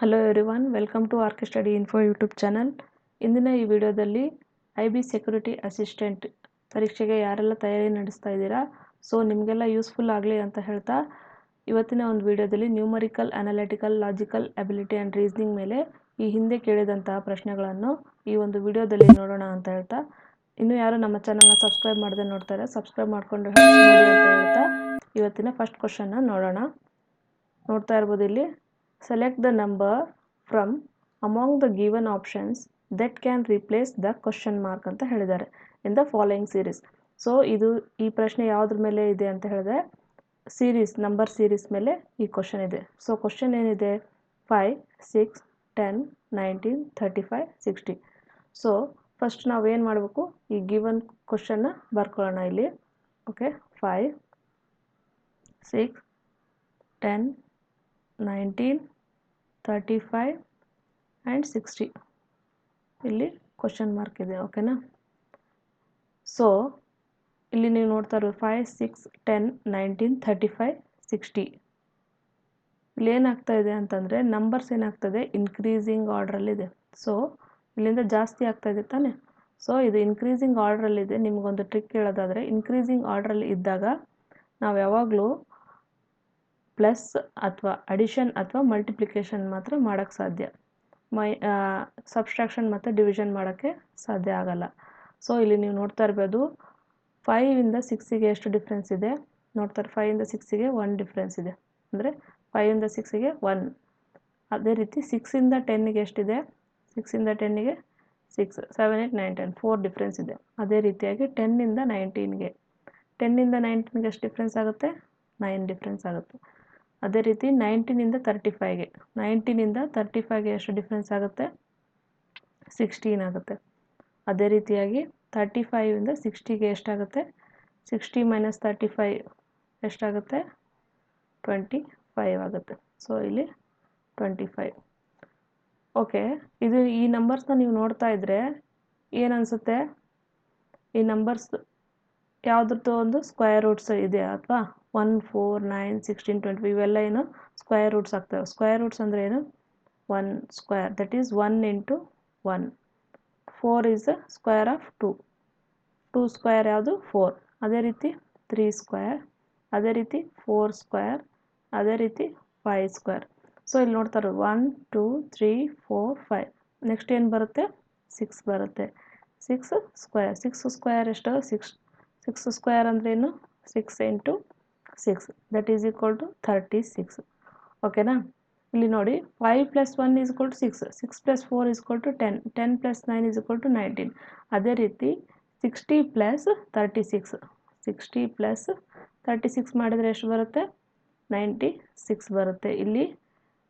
Hello everyone welcome to RK study info YouTube channel ಇಂದಿನ ಈ ವಿಡಿಯೋದಲ್ಲಿ ಐ ಬಿ ಸೆಕ್ಯೂರಿಟಿ ಅಸಿಸ್ಟೆಂಟ್ ಪರೀಕ್ಷೆಗೆ ಯಾರೆಲ್ಲ ತಯಾರಿ ನಡೆಸ್ತಾ ಇದ್ದೀರಾ? ಸೊ ನಿಮಗೆಲ್ಲ ಯೂಸ್ಫುಲ್ ಆಗಲಿ ಅಂತ ಹೇಳ್ತಾ, ಇವತ್ತಿನ ಒಂದು ವಿಡಿಯೋದಲ್ಲಿ numerical analytical logical ability and reasoning ಮೇಲೆ ಈ ಹಿಂದೆ ಕೇಳಿದಂತಹ ಪ್ರಶ್ನೆಗಳನ್ನು ಈ ಒಂದು ವಿಡಿಯೋದಲ್ಲಿ ನೋಡೋಣ ಅಂತ ಹೇಳ್ತಾ, ಇನ್ನು ಯಾರು ನಮ್ಮ ಚಾನಲ್ನ ಸಬ್ಸ್ಕ್ರೈಬ್ ಮಾಡದೆ ನೋಡ್ತಾರೆ ಸಬ್ಸ್ಕ್ರೈಬ್ ಮಾಡಿಕೊಂಡು ಅಂತ ಹೇಳ್ತಾ, ಇವತ್ತಿನ ಫಸ್ಟ್ ಕ್ವಶನ್ನ ನೋಡೋಣ. ನೋಡ್ತಾ ಇರ್ಬೋದು ಇಲ್ಲಿ. Select the number from among the given options that can replace the question mark ಅಂತ ಹೇಳಿದ್ದಾರೆ in the following series so ಇದು ಈ ಪ್ರಶ್ನೆ ಯಾವುದ್ರ ಮೇಲೆ ಇದೆ ಅಂತ ಹೇಳಿದ್ರೆ ಸೀರೀಸ್ ನಂಬರ್ ಸೀರೀಸ್ ಮೇಲೆ ಈ ಕ್ವಶನ್ ಇದೆ. ಸೊ ಕ್ವಶನ್ ಏನಿದೆ? Five six ten nineteen thirty five sixty so first ನಾವು ಏನು ಮಾಡಬೇಕು? ಈ ಗಿವನ್ ಕ್ವಶನ್ನ ಬರ್ಕೊಳ್ಳೋಣ ಇಲ್ಲಿ. Okay five six ten nineteen thirty five and sixty. ಇಲ್ಲಿ ಕ್ವಶನ್ ಮಾರ್ಕ್ ಇದೆ ಓಕೆನಾ ಸೊ ಇಲ್ಲಿ ನೀವು ನೋಡ್ತಾ ಇರೋದು five six ten nineteen thirty five sixty ಇಲ್ಲಿ ಏನಾಗ್ತಾ ಇದೆ ಅಂತಂದರೆ ನಂಬರ್ಸ್ ಏನಾಗ್ತದೆ? ಇನ್ಕ್ರೀಸಿಂಗ್ ಆರ್ಡ್ರಲ್ಲಿದೆ ಸೊ ಇಲ್ಲಿಂದ ಜಾಸ್ತಿ ಆಗ್ತಾ ಇದೆ ತಾನೆ? ಸೊ ಇದು ಇನ್ಕ್ರೀಸಿಂಗ್ ಆರ್ಡ್ರಲ್ಲಿದೆ ನಿಮಗೊಂದು ಟ್ರಿಕ್ ಹೇಳೋದಾದರೆ ಇನ್ಕ್ರೀಸಿಂಗ್ ಆರ್ಡ್ರಲ್ಲಿ ಇದ್ದಾಗ ನಾವು ಯಾವಾಗಲೂ ಪ್ಲಸ್ ಅಥವಾ ಅಡಿಷನ್ ಅಥವಾ ಮಲ್ಟಿಪ್ಲಿಕೇಶನ್ ಮಾತ್ರ ಮಾಡೋಕ್ಕೆ ಸಾಧ್ಯ. ಮೈ ಸಬ್ಸ್ಟ್ರಾಕ್ಷನ್ ಮತ್ತು ಡಿವಿಷನ್ ಮಾಡೋಕ್ಕೆ ಸಾಧ್ಯ ಆಗಲ್ಲ. ಸೊ, ಇಲ್ಲಿ ನೀವು ನೋಡ್ತಾ ಇರ್ಬೋದು ಫೈವಿಂದ ಸಿಕ್ಸಿಗೆ ಎಷ್ಟು ಡಿಫ್ರೆನ್ಸ್ ಇದೆ? ನೋಡ್ತಾರೆ ಫೈವಿಂದ ಸಿಕ್ಸಿಗೆ ಒನ್ ಡಿಫ್ರೆನ್ಸ್ ಇದೆ. ಅಂದರೆ ಫೈವಿಂದ ಸಿಕ್ಸಿಗೆ ಒನ್ ಅದೇ ರೀತಿ ಸಿಕ್ಸಿಂದ ಟೆನ್ನಿಗೆ ಎಷ್ಟಿದೆ? ಸಿಕ್ಸಿಂದ ಟೆನ್ನಿಗೆ six seven eight nine ten four difference ಇದೆ. ಅದೇ ರೀತಿಯಾಗಿ ಟೆನ್ನಿಂದ ನೈನ್ಟೀನ್ಗೆ ಟೆನ್ನಿಂದ ನೈನ್ಟೀನ್ಗೆ ಎಷ್ಟು ಡಿಫ್ರೆನ್ಸ್ ಆಗುತ್ತೆ? ನೈನ್ ಡಿಫ್ರೆನ್ಸ್ ಆಗುತ್ತೆ. ಅದೇ ರೀತಿ ನೈಂಟಿನಿಂದ ತರ್ಟಿ ಫೈವ್ಗೆ ನೈಂಟಿನಿಂದ ತರ್ಟಿ ಫೈವ್ಗೆ ಎಷ್ಟು ಡಿಫ್ರೆನ್ಸ್ ಆಗುತ್ತೆ? ಸಿಕ್ಸ್ಟೀನ್ ಆಗುತ್ತೆ. ಅದೇ ರೀತಿಯಾಗಿ ತರ್ಟಿ ಫೈವಿಂದ ಸಿಕ್ಸ್ಟಿಗೆ ಎಷ್ಟಾಗುತ್ತೆ? ಸಿಕ್ಸ್ಟಿ ಮೈನಸ್ ತರ್ಟಿ ಫೈವ್ ಎಷ್ಟಾಗುತ್ತೆ? ಟ್ವೆಂಟಿ ಫೈವ್ ಆಗುತ್ತೆ. ಸೊ ಇಲ್ಲಿ ಟ್ವೆಂಟಿ ಫೈವ್ ಓಕೆ ಇದು ಈ ನಂಬರ್ಸ್ನ ನೀವು ನೋಡ್ತಾ ಇದ್ದರೆ ಏನನ್ಸುತ್ತೆ ಈ ನಂಬರ್ಸ್ ಯಾವುದ್ರದ್ದು ಒಂದು ಸ್ಕ್ವೇರ್ ರೂಟ್ಸ್ ಇದೆ ಅಥವಾ one, four, nine, sixteen, twenty, ಇವೆಲ್ಲ ಏನು ಸ್ಕ್ವೇರ್ ರೂಟ್ಸ್ ಆಗ್ತವೆ. ಸ್ಕ್ವೇರ್ ರೂಟ್ಸ್ ಅಂದರೆ ಏನು? One square. That is one into one four is the square of two two square ಯಾವುದು? ಫೋರ್ ಅದೇ ರೀತಿ ತ್ರೀ ಸ್ಕ್ವೇರ್ ಅದೇ ರೀತಿ ಫೋರ್ ಸ್ಕ್ವೇರ್ ಅದೇ ರೀತಿ ಫೈವ್ ಸ್ಕ್ವೇರ್ ಸೊ ಇಲ್ಲಿ ನೋಡ್ತಾರೆ one two three four five next ಏನು ಬರುತ್ತೆ? ಸಿಕ್ಸ್ ಬರುತ್ತೆ. ಸಿಕ್ಸ್ ಸ್ಕ್ವೇರ್ ಸಿಕ್ಸ್ ಸ್ಕ್ವೇರ್ ಎಷ್ಟು ಸಿಕ್ಸ್ ಸಿಕ್ಸ್ ಸ್ಕ್ವೇರ್ ಅಂದ್ರೇನು six into six that is equal to thirty six ಓಕೆನಾ ಇಲ್ಲಿ ನೋಡಿ five plus one is equal to six six plus four is equal to ten ten plus nine is equal to nineteen ಅದೇ ರೀತಿ sixty plus thirty six sixty plus thirty six ಮಾಡಿದರೆ ಎಷ್ಟು ಬರುತ್ತೆ? Ninety six ಬರುತ್ತೆ. ಇಲ್ಲಿ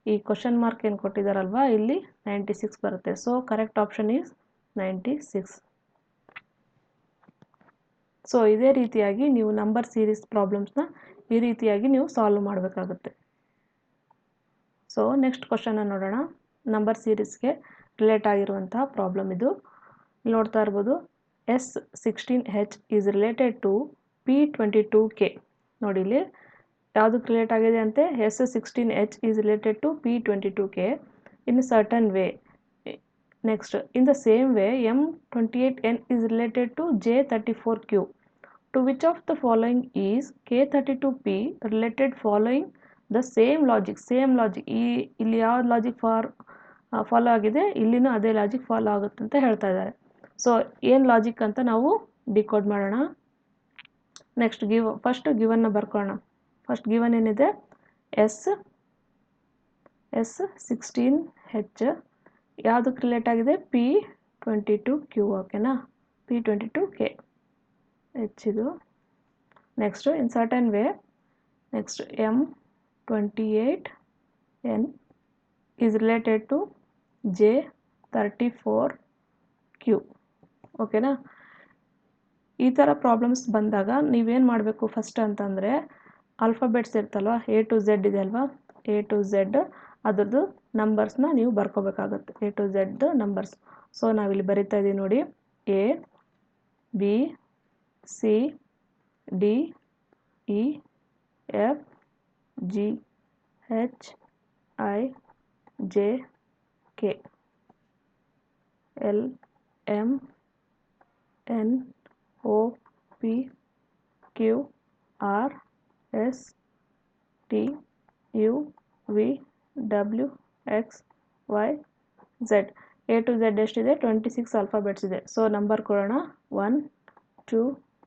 ಈ question mark ಏನು ಕೊಟ್ಟಿದ್ದಾರಲ್ವಾ ಇಲ್ಲಿ ನೈಂಟಿ ಸಿಕ್ಸ್ ಬರುತ್ತೆ. So correct option is ninety six so ಇದೇ ರೀತಿಯಾಗಿ ನೀವು ನಂಬರ್ ಸೀರೀಸ್ ಪ್ರಾಬ್ಲಮ್ಸ್ನ ಈ ರೀತಿಯಾಗಿ ನೀವು ಸಾಲ್ವ್ ಮಾಡಬೇಕಾಗುತ್ತೆ. ಸೊ ನೆಕ್ಸ್ಟ್ ಕ್ವಶನ್ನ ನೋಡೋಣ. ನಂಬರ್ ಸೀರೀಸ್ಗೆ ರಿಲೇಟ್ ಆಗಿರುವಂತಹ ಪ್ರಾಬ್ಲಮ್ ಇದು. ನೋಡ್ತಾ ಇರ್ಬೋದು S sixteen H is related to P twenty two K ನೋಡಿ ಇಲ್ಲಿ ಯಾವುದಕ್ಕೆ ರಿಲೇಟ್ ಆಗಿದೆ ಅಂತೆ? S sixteen H is related to P twenty two K in certain way next in the same way M twenty eight N is related to J thirty four Q the following is K thirty two P related following the same logic same logic ಈ, ಇಲ್ಲಿ ಯಾವ logic for follow ಆಗಿದೆ, ಇಲ್ಲಿನೂ ಅದೇ logic follow ಆಗುತ್ತೆ ಅಂತ ಹೇಳ್ತಾ ಇದ್ದಾರೆ. ಸೊ ಏನು ಲಾಜಿಕ್ ಅಂತ ನಾವು ಡಿಕೋಡ್ ಮಾಡೋಣ. ನೆಕ್ಸ್ಟ್ ಗಿವ್ ಫಸ್ಟ್ ಗಿವನ್ನ ಬರ್ಕೊಳ್ಳೋಣ. ಫಸ್ಟ್ ಗಿವನ್ ಏನಿದೆ? ಎಸ್ ಎಸ್ ಸಿಕ್ಸ್ಟೀನ್ ಹೆಚ್ ಯಾವುದಕ್ಕೆ ರಿಲೇಟ್ ಆಗಿದೆ? ಪಿ ಟ್ವೆಂಟಿ ಟು ಕ್ಯೂ ಓಕೆನಾ P twenty two K H ಇದು. Next in certain way next M twenty eight N is related to J thirty four Q ಓಕೆನಾ ಈ ಥರ problems ಬಂದಾಗ ನೀವೇನು ಮಾಡಬೇಕು ಫಸ್ಟ್ ಅಂತಂದರೆ ಆಲ್ಫಾಬೆಟ್ಸ್ ಇರ್ತಲ್ವ ಎ ಟು ಝೆಡ್ ಇದೆ ಅಲ್ವಾ? ಎ ಟು ಝೆಡ್ ಅದರದ್ದು ನಂಬರ್ಸ್ನ ನೀವು ಬರ್ಕೋಬೇಕಾಗತ್ತೆ. A to Z numbers so ನಾವಿಲ್ಲಿ ಬರಿತಾ ಇದ್ದೀವಿ ನೋಡಿ. A B C D E F G H I J K L M N O P Q R S T U V W X Y Z A to Z ಎಷ್ಟಿದೆ twenty six alphabets ಇದೆ. So number ಕೊಡೋಣ. One two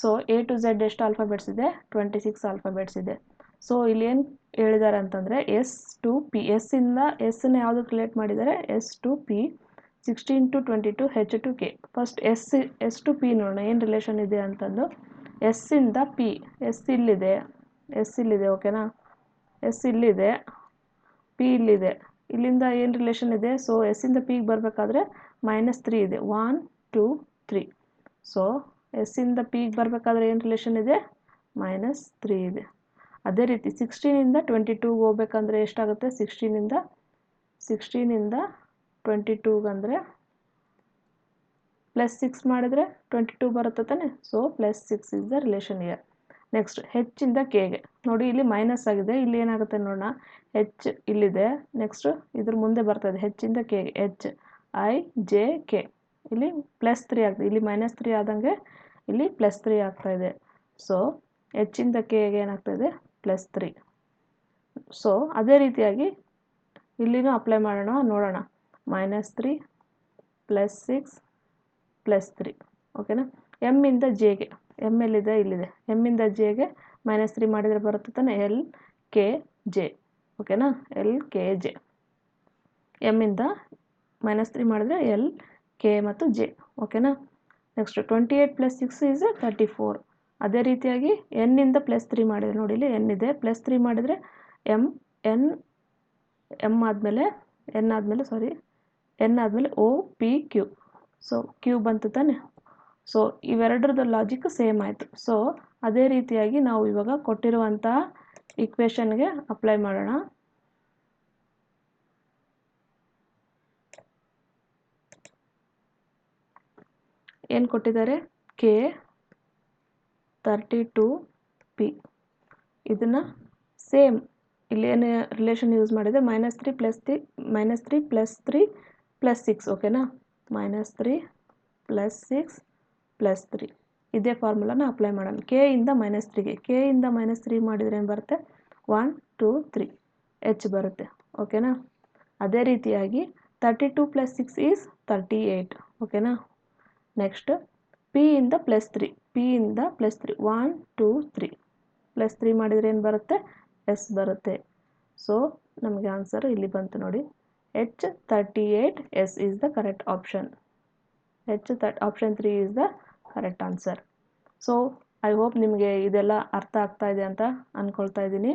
So A to Z ಎಷ್ಟು alphabets ಇದೆ? Twenty six alphabets ಇದೆ. So ಇಲ್ಲಿ ಏನು ಹೇಳಿದ್ದಾರೆ ಅಂತಂದರೆ ಎಸ್ ಟು ಪಿ ಎಸ್ಸಿಂದ ಎಸ್ಸನ್ನು ಯಾವುದಕ್ಕೆ ರಿಲೇಟ್ ಮಾಡಿದ್ದಾರೆ S to P sixteen to twenty two H to K first S S to P ನೋಡೋಣ, ಏನು ರಿಲೇಷನ್ ಇದೆ ಅಂತಂದು. ಎಸ್ಸಿಂದ ಪಿ ಎಸ್ ಇಲ್ಲಿದೆ. ಎಸ್ ಇಲ್ಲಿದೆ ಓಕೆನಾ ಎಸ್ ಇಲ್ಲಿದೆ ಪಿ ಇಲ್ಲಿದೆ. ಇಲ್ಲಿಂದ ಏನು ರಿಲೇಷನ್ ಇದೆ? ಸೊ ಎಸ್ಸಿಂದ ಪಿಗೆ ಬರಬೇಕಾದ್ರೆ ಮೈನಸ್ ತ್ರೀ ಇದೆ. ಒನ್ ಟು ತ್ರೀ ಸೊ ಎಸ್ಸಿಂದ ಪಿಗೆ ಬರಬೇಕಾದ್ರೆ ಏನು ರಿಲೇಷನ್ ಇದೆ? ಮೈನಸ್ ತ್ರೀ ಇದೆ. ಅದೇ ರೀತಿ ಸಿಕ್ಸ್ಟೀನಿಂದ ಟ್ವೆಂಟಿ ಟೂಗೆ ಹೋಗ್ಬೇಕಂದ್ರೆ ಎಷ್ಟಾಗುತ್ತೆ? ಸಿಕ್ಸ್ಟೀನಿಂದ ಸಿಕ್ಸ್ಟೀನಿಂದ ಟ್ವೆಂಟಿ ಟೂಗಂದರೆ ಪ್ಲಸ್ ಸಿಕ್ಸ್ ಮಾಡಿದರೆ ಟ್ವೆಂಟಿ ಟೂ ಬರುತ್ತೆ ತಾನೆ? So plus six is the relation here next ಹೆಚ್ಚಿಂದ ಕೆಗೆ ನೋಡಿ, ಇಲ್ಲಿ ಮೈನಸ್ ಆಗಿದೆ. ಇಲ್ಲಿ ಏನಾಗುತ್ತೆ ನೋಡೋಣ. ಹೆಚ್ ಇಲ್ಲಿದೆ. ನೆಕ್ಸ್ಟ್ ಇದ್ರ ಮುಂದೆ ಬರ್ತದೆ ಹೆಚ್ಚಿಂದ ಕೆಗೆ ಹೆಚ್ ಐ ಜೆ ಕೆ ಇಲ್ಲಿ ಪ್ಲಸ್ ತ್ರೀ ಆಗ್ತದೆ. ಇಲ್ಲಿ ಮೈನಸ್ ತ್ರೀ ಆದಂಗೆ ಇಲ್ಲಿ ಪ್ಲಸ್ ತ್ರೀ ಆಗ್ತಾ ಇದೆ. ಸೊ ಹೆಚ್ಚಿಂದ ಕೆಗೆ ಏನಾಗ್ತಾಯಿದೆ ಪ್ಲಸ್ ತ್ರೀ ಸೊ ಅದೇ ರೀತಿಯಾಗಿ ಇಲ್ಲಿನೂ ಅಪ್ಲೈ ಮಾಡೋಣ, ನೋಡೋಣ. Minus three plus six plus three ಓಕೆನಾ ಎಮ್ಮಿಂದ ಜೆಗೆ ಎಂ ಎಲ್ಲಿದೆ? ಇಲ್ಲಿದೆ. ಎಮ್ಮಿಂದ ಜೆಗೆ ಮೈನಸ್ ತ್ರೀ ಮಾಡಿದರೆ ಬರುತ್ತೆ ತಾನೆ? ಎಲ್ ಕೆ ಜೆ ಓಕೆನಾ ಎಲ್ ಕೆ ಜೆ ಎಮ್ಮಿಂದ ಮೈನಸ್ ತ್ರೀ ಮಾಡಿದ್ರೆ ಎಲ್ ಕೆ ಮತ್ತು ಜೆ ಓಕೆನಾ next twenty eight plus six is thirty four ಅದೇ ರೀತಿಯಾಗಿ ಎನ್ನಿಂದ ಪ್ಲಸ್ ತ್ರೀ ಮಾಡಿದರೆ ನೋಡಿ, ಇಲ್ಲಿ ಎನ್ ಇದೆ. ಪ್ಲಸ್ ತ್ರೀ ಮಾಡಿದರೆ ಎಂ ಎನ್ ಎಂ ಆದಮೇಲೆ ಎನ್ ಆದಮೇಲೆ ಸಾರಿ ಎನ್ ಆದಮೇಲೆ O P Q so Q ಬಂತು ತಾನೆ? ಸೊ ಇವೆರಡರದ ಲಾಜಿಕ್ ಸೇಮ್ ಆಯಿತು. ಸೊ ಅದೇ ರೀತಿಯಾಗಿ ನಾವು ಇವಾಗ ಕೊಟ್ಟಿರುವಂಥ ಇಕ್ವೇಷನ್ಗೆ ಅಪ್ಲೈ ಮಾಡೋಣ. ಏನು ಕೊಟ್ಟಿದ್ದಾರೆ? K thirty two P. ಇದನ್ನು ಸೇಮ್ ಇಲ್ಲಿ ಏನು ರಿಲೇಷನ್ ಯೂಸ್ ಮಾಡಿದೆ? Minus three plus three minus three plus three plus six ಓಕೆನಾ minus three plus six plus three ಇದೇ ಫಾರ್ಮುಲಾನ ಅಪ್ಲೈ ಮಾಡೋಣ. ಕೆ ಇಂದ ಮೈನಸ್ ತ್ರೀಗೆ ಕೆ ಇಂದ ಮೈನಸ್ ತ್ರೀ ಮಾಡಿದರೆ ಏನು ಬರುತ್ತೆ? ಒನ್ ಟೂ ತ್ರೀ ಎಚ್ ಬರುತ್ತೆ ಓಕೆನಾ ಅದೇ ರೀತಿಯಾಗಿ thirty two plus six is thirty eight ಓಕೆನಾ ನೆಕ್ಸ್ಟ್ ಪಿ ಇಂದ ಪ್ಲಸ್ ತ್ರೀ ಪಿ ಇಂದ plus three one two three plus three ಮಾಡಿದರೆ ಏನು ಬರುತ್ತೆ? ಎಸ್ ಬರುತ್ತೆ. ಸೊ ನಮಗೆ ಆನ್ಸರ್ ಇಲ್ಲಿ ಬಂತು ನೋಡಿ. H thirty eight S is the correct option H thirty option three is the correct answer so I hope ನಿಮಗೆ ಇದೆಲ್ಲ ಅರ್ಥ ಆಗ್ತಾ ಇದೆ ಅಂತ ಅಂದ್ಕೊಳ್ತಾ ಇದ್ದೀನಿ.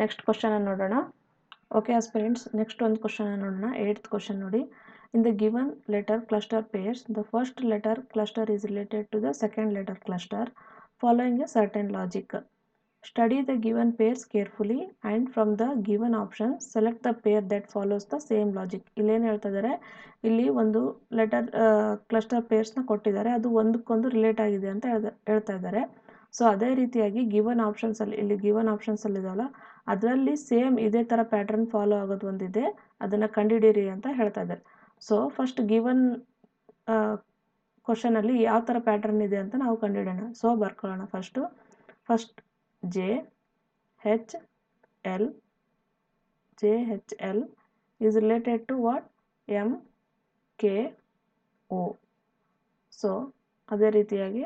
ನೆಕ್ಸ್ಟ್ ಕ್ವಶನನ್ನು ನೋಡೋಣ. ಓಕೆ ಆಸ್ಪಿರೆಂಟ್ಸ್ ನೆಕ್ಸ್ಟ್ ಒಂದು ಕ್ವಶನನ್ನು ನೋಡೋಣ. ಏಯ್ತ್ ಕ್ವಶನ್ ನೋಡಿ. In the given letter cluster pairs the first letter cluster is related to the second letter cluster following a certain logic study the given pairs carefully and from the given options select the pair that follows the same logic ಇಲ್ಲೇನು ಹೇಳ್ತಾ ಇದ್ದಾರೆ ಇಲ್ಲಿ ಒಂದು letter cluster ಪೇರ್ಸ್ನ ಕೊಟ್ಟಿದ್ದಾರೆ. ಅದು ಒಂದಕ್ಕೊಂದು relate ಆಗಿದೆ ಅಂತ ಹೇಳ್ತಾ ಇದ್ದಾರೆ ಸೊ ಅದೇ ರೀತಿಯಾಗಿ ಗಿವನ್ ಆಪ್ಷನ್ಸಲ್ಲಿ ಇಲ್ಲಿ ಗಿವನ್ ಆಪ್ಷನ್ಸಲ್ಲಿ ಇದೆಯಲ್ಲ, ಅದರಲ್ಲಿ ಸೇಮ್ ಇದೇ ಥರ ಪ್ಯಾಟ್ರನ್ ಫಾಲೋ ಆಗೋದು ಒಂದಿದೆ. ಅದನ್ನು ಕಂಡುಹಿಡೀರಿ ಅಂತ ಹೇಳ್ತಾ ಇದ್ದಾರೆ ಸೊ ಫಸ್ಟ್ ಗಿವನ್ ಕ್ವಶನಲ್ಲಿ ಯಾವ ಥರ ಪ್ಯಾಟರ್ನ್ ಇದೆ ಅಂತ ನಾವು ಕಂಡುಹಿಡೋಣ. So ಬರ್ಕೊಳ್ಳೋಣ first first J H L J H L is related to what M K O so ಅದೇ ರೀತಿಯಾಗಿ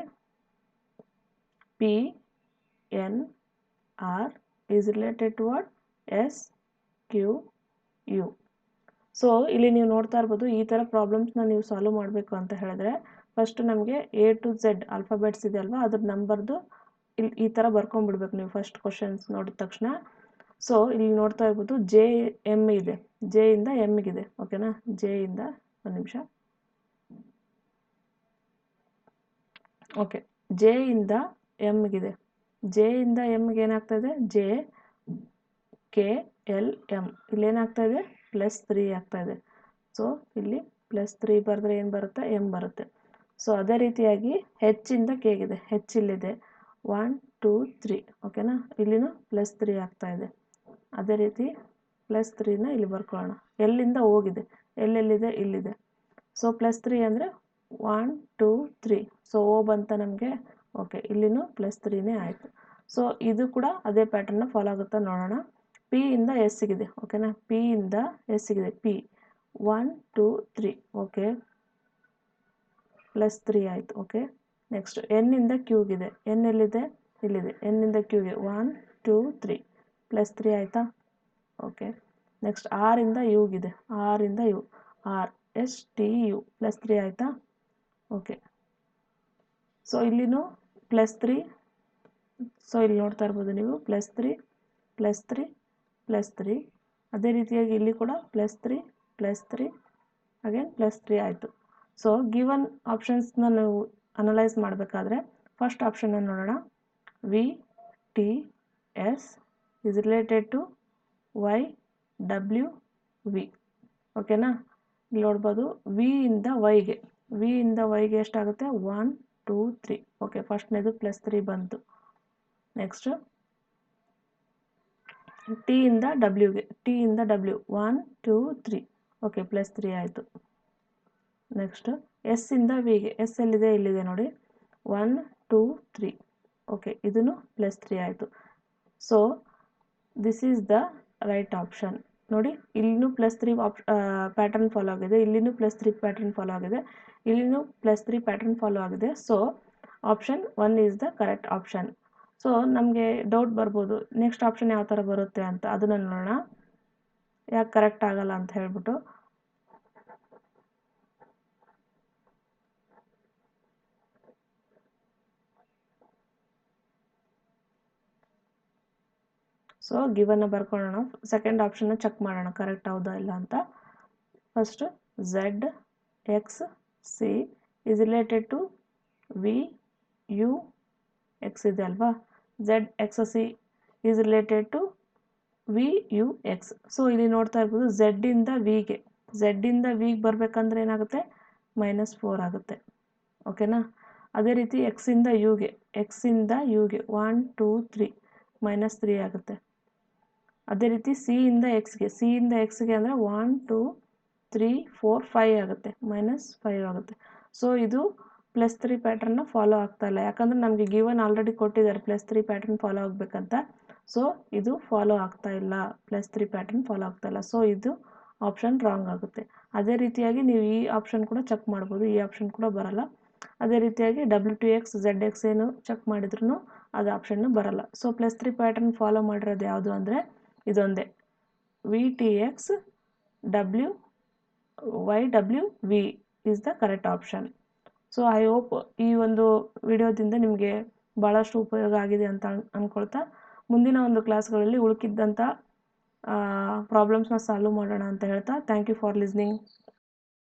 P N R is related to what S Q U so ಇಲ್ಲಿ ನೀವು ನೋಡ್ತಾ ಇರ್ಬೋದು ಈ ಥರ ಪ್ರಾಬ್ಲಮ್ಸ್ನ ನೀವು ಸಾಲ್ವ್ ಮಾಡಬೇಕು ಅಂತ ಹೇಳಿದ್ರೆ ಫಸ್ಟ್ ನಮಗೆ ಎ ಟು ಝೆಡ್ ಆಲ್ಫಾಬೆಟ್ಸ್ ಇದೆ ಅಲ್ವಾ? ಅದ್ರ ನಂಬರ್ದು ಇಲ್ಲಿ ಈ ಥರ ಬರ್ಕೊಂಡ್ಬಿಡ್ಬೇಕು ನೀವು ಫಸ್ಟ್ ಕ್ವಶನ್ಸ್ ನೋಡಿದ ತಕ್ಷಣ. ಸೊ ಇಲ್ಲಿ ನೋಡ್ತಾ ಇರ್ಬೋದು ಜೆ ಎಂ ಇದೆ. ಜೆ ಇಂದ ಎಮ್ಗಿದೆ ಓಕೆನಾ ಜೆ ಇಂದ ಒಂದು ನಿಮಿಷ. ಓಕೆ ಜೆ ಇಂದ ಎಮ್ಗಿದೆ ಜೆ ಇಂದ ಎಮ್ಗೆ ಏನಾಗ್ತದೆ ಜೆ ಕೆ ಎಲ್ ಎಂ ಇಲ್ಲಿ ಏನಾಗ್ತಾ ಇದೆ? ಪ್ಲಸ್ ತ್ರೀ ಆಗ್ತಾ ಇದೆ. ಸೊ ಇಲ್ಲಿ ಪ್ಲಸ್ ತ್ರೀ ಬರೆದ್ರೆ ಏನು ಬರುತ್ತೆ? ಎಂ ಬರುತ್ತೆ. ಸೊ ಅದೇ ರೀತಿಯಾಗಿ ಹೆಚ್ಚಿಂದ ಕೇಗಿದೆ ಹೆಚ್ ಇಲ್ಲಿದೆ. ಒನ್ ಟೂ ತ್ರೀ ಓಕೆನಾ ಇಲ್ಲಿನೂ ಪ್ಲಸ್ ತ್ರೀ ಆಗ್ತಾ ಇದೆ. ಅದೇ ರೀತಿ ಪ್ಲಸ್ ತ್ರೀನ ಇಲ್ಲಿ ಬರ್ಕೊಳ್ಳೋಣ. ಎಲ್ಲಿಂದ ಹೋಗಿದೆ? ಎಲ್ಲೆಲ್ಲಿದೆ? ಇಲ್ಲಿದೆ. ಸೊ ಪ್ಲಸ್ ತ್ರೀ ಅಂದರೆ one two three so O ಬಂತ ನಮಗೆ? ಓಕೆ ಇಲ್ಲಿನೂ ಪ್ಲಸ್ ತ್ರೀನೇ ಆಯಿತು. ಸೊ ಇದು ಕೂಡ ಅದೇ ಪ್ಯಾಟರ್ನ ಫಾಲೋ ಆಗುತ್ತಾ ನೋಡೋಣ. ಪಿ ಇಂದ ಎಸ್ಸಿಗಿದೆ ಓಕೆನಾ ಪಿ ಇಂದ ಎಸ್ಸಿಗಿದೆ P one two three okay plus three ಆಯಿತು ಓಕೆ ನೆಕ್ಸ್ಟ್ ಎನ್ನಿಂದ ಕ್ಯೂಗಿದೆ ಎನ್ ಎಲ್ಲಿದೆ? ಇಲ್ಲಿದೆ. ಎನ್ನಿಂದ ಕ್ಯೂಗೆ one two three plus three ಆಯಿತಾ? ಓಕೆ ನೆಕ್ಸ್ಟ್ ಆರಿಂದ ಯುಗಿದೆ ಆರಿಂದ U R S T U plus three ಆಯಿತಾ? ಓಕೆ ಸೊ ಇಲ್ಲಿನೂ ಪ್ಲಸ್ ತ್ರೀ ಸೊ ಇಲ್ಲಿ ನೋಡ್ತಾ ಇರ್ಬೋದು ನೀವು. Plus three plus three plus three ಅದೇ ರೀತಿಯಾಗಿ ಇಲ್ಲಿ ಕೂಡ plus three plus three again plus three ಆಯಿತು. ಸೊ ಗಿವನ್ ಆಪ್ಷನ್ಸ್ನ ನಾವು ಅನಲೈಸ್ ಮಾಡಬೇಕಾದ್ರೆ ಫಸ್ಟ್ ಆಪ್ಷನ್ನ ನೋಡೋಣ. V T S is related to Y W V ಓಕೆನಾ ಇಲ್ಲಿ ನೋಡ್ಬೋದು ವಿ ಇಂದ ವೈಗೆ ವಿ ಇಂದ ವೈಗೆ ಎಷ್ಟಾಗುತ್ತೆ? ಒನ್ ಟೂ ತ್ರೀ ಓಕೆ ಫಸ್ಟ್ನೇದು ಪ್ಲಸ್ ತ್ರೀ ಬಂತು. ನೆಕ್ಸ್ಟು ಟಿ ಇಂದ ಡಬ್ಲ್ಯೂಗೆ ಟಿ ಇಂದ W one two three okay plus three ಆಯಿತು. ನೆಕ್ಸ್ಟ್ ಎಸ್ ಇಂದ ವಿಗೆ ಎಸ್ ಎಲ್ಲಿದೆ, ಇಲ್ಲಿದೆ ನೋಡಿ. ಒನ್ ಟೂ ತ್ರೀ ಓಕೆ ಇದನ್ನು ಪ್ಲಸ್ ತ್ರೀ ಆಯಿತು. So this is the right option ನೋಡಿ, ಇಲ್ಲಿನೂ ಪ್ಲಸ್ ತ್ರೀ ಆಪ್ ಪ್ಯಾಟರ್ನ್ ಫಾಲೋ ಆಗಿದೆ. ಇಲ್ಲಿನೂ ಪ್ಲಸ್ ತ್ರೀ ಪ್ಯಾಟರ್ನ್ ಫಾಲೋ ಆಗಿದೆ. ಇಲ್ಲಿನೂ ಪ್ಲಸ್ ತ್ರೀ ಪ್ಯಾಟರ್ನ್ ಫಾಲೋ ಆಗಿದೆ. So option one is the correct option so ನಮಗೆ ಡೌಟ್ ಬರ್ಬೋದು. ನೆಕ್ಸ್ಟ್ ಆಪ್ಷನ್ ಯಾವ ಥರ ಬರುತ್ತೆ ಅಂತ ಅದನ್ನು ನೋಡೋಣ. ಯಾಕೆ ಕರೆಕ್ಟ್ ಆಗಲ್ಲ ಅಂತ ಹೇಳ್ಬಿಟ್ಟು. ಸೊ ಗಿವನ್ನ ಬರ್ಕೊಳ್ಳೋಣ. ಸೆಕೆಂಡ್ ಆಪ್ಷನ್ನ ಚೆಕ್ ಮಾಡೋಣ. ಕರೆಕ್ಟ್ ಹೌದಾ ಇಲ್ಲ ಅಂತ. First Z X C is related to V U X ಇದೆ ಅಲ್ವಾ? Z X C is related to V U X so ಇಲ್ಲಿ ನೋಡ್ತಾ ಇರ್ಬೋದು ಝೆಡ್ಡಿಂದ ವಿಗೆ ಝೆಡ್ಡಿಂದ ವಿಗೆ ಬರಬೇಕಂದ್ರೆ ಏನಾಗುತ್ತೆ? ಮೈನಸ್ ಫೋರ್ ಆಗುತ್ತೆ. ಓಕೆನಾ ಅದೇ ರೀತಿ ಎಕ್ಸಿಂದ ಯುಗೆ ಎಕ್ಸಿಂದ ಯುಗೆ one two three minus three ಆಗುತ್ತೆ. ಅದೇ ರೀತಿ ಸಿ ಇಂದ ಎಕ್ಸ್ಗೆ ಸಿಯಿಂದ ಎಕ್ಸ್ಗೆ ಅಂದರೆ one two three four five ಆಗುತ್ತೆ. ಮೈನಸ್ ಫೈವ್ ಆಗುತ್ತೆ. ಸೊ ಇದು ಪ್ಲಸ್ ತ್ರೀ ಪ್ಯಾಟ್ರನ್ನ ಫಾಲೋ ಆಗ್ತಾ ಇಲ್ಲ. ಯಾಕಂದರೆ ನಮಗೆ ಗಿವನ್ ಆಲ್ರೆಡಿ ಕೊಟ್ಟಿದ್ದಾರೆ ಪ್ಲಸ್ ತ್ರೀ ಪ್ಯಾಟ್ರನ್ ಫಾಲೋ ಆಗಬೇಕಂತ. ಸೊ ಇದು ಫಾಲೋ ಆಗ್ತಾ ಇಲ್ಲ. ಪ್ಲಸ್ ತ್ರೀ ಪ್ಯಾಟ್ರನ್ ಫಾಲೋ ಆಗ್ತಾ ಇಲ್ಲ. ಸೊ ಇದು ಆಪ್ಷನ್ ರಾಂಗ್ ಆಗುತ್ತೆ. ಅದೇ ರೀತಿಯಾಗಿ ನೀವು ಈ ಆಪ್ಷನ್ ಕೂಡ ಚೆಕ್ ಮಾಡ್ಬೋದು. ಈ ಆಪ್ಷನ್ ಕೂಡ ಬರಲ್ಲ. ಅದೇ ರೀತಿಯಾಗಿ W to X Z X ಏನು ಚೆಕ್ ಮಾಡಿದ್ರು ಅದು ಆಪ್ಷನ್ನು ಬರಲ್ಲ. So plus three pattern follow ಮಾಡಿರೋದು ಯಾವುದು ಅಂದರೆ ಇದೊಂದೇ. V T X W Y W V is the correct option so I hope ಈ ಒಂದು ವಿಡಿಯೋದಿಂದ ನಿಮಗೆ ಭಾಳಷ್ಟು ಉಪಯೋಗ ಆಗಿದೆ ಅಂತ ಅಂದ್ಕೊಳ್ತಾ ಮುಂದಿನ ಒಂದು ಕ್ಲಾಸ್ಗಳಲ್ಲಿ ಉಳುಕಿದ್ದಂಥ ಪ್ರಾಬ್ಲಮ್ಸ್ನ ಸಾಲ್ವ್ ಮಾಡೋಣ ಅಂತ ಹೇಳ್ತಾ. Thank you for listening